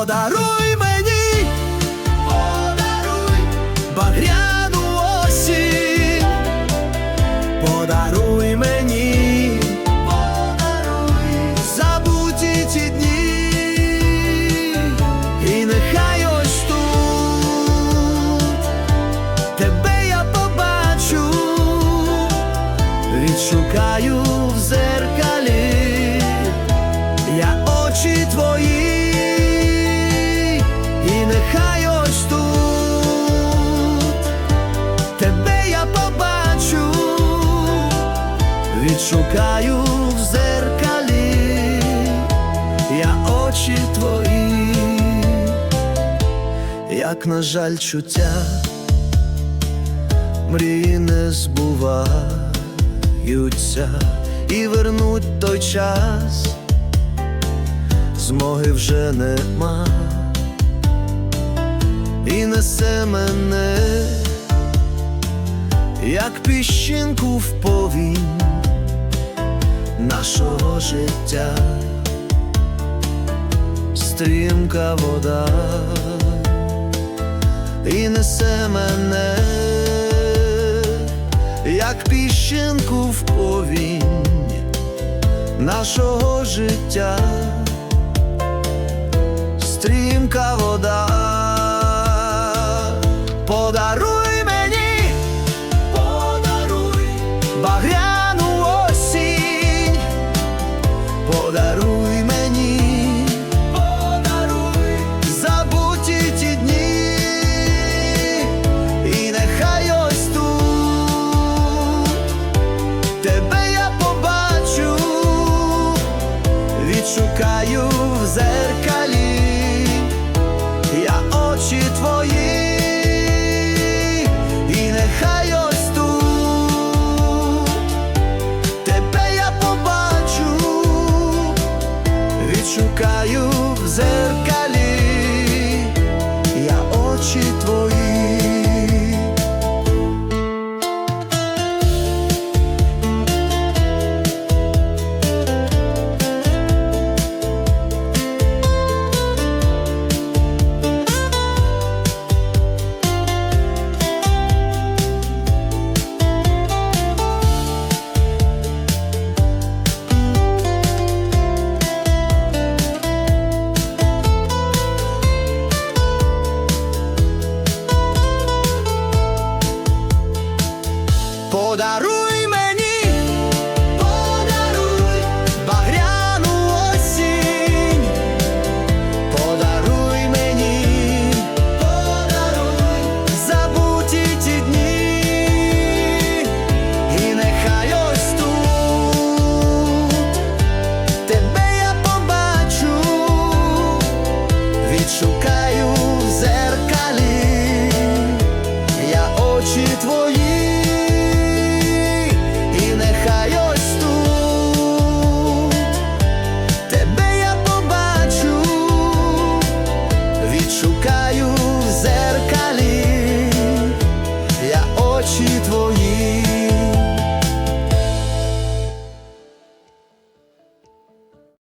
rodar o відшукаю в зеркалі, я очі твої, як на жаль, чуття, мрії не збуваються. І вернуть той час змоги вже нема, і несе мене, як піщинку в повінь нашого життя, стрімка вода, і несе мене, як піщинку в повінь нашого життя стрімка вода. Подаруй подаруй мені, подаруй. Забуті ті дні, і нехай ось тут тебе я побачу. Відшукаю в зеркалі, я очі твої, шукаю в зеркалі, я очі твої. подаруй мені, подаруй багряну осінь, подаруй мені, подаруй забуті ті дні, і нехай ось тут тебе я побачу, відшукаю в зеркалі. Твої. 寄托一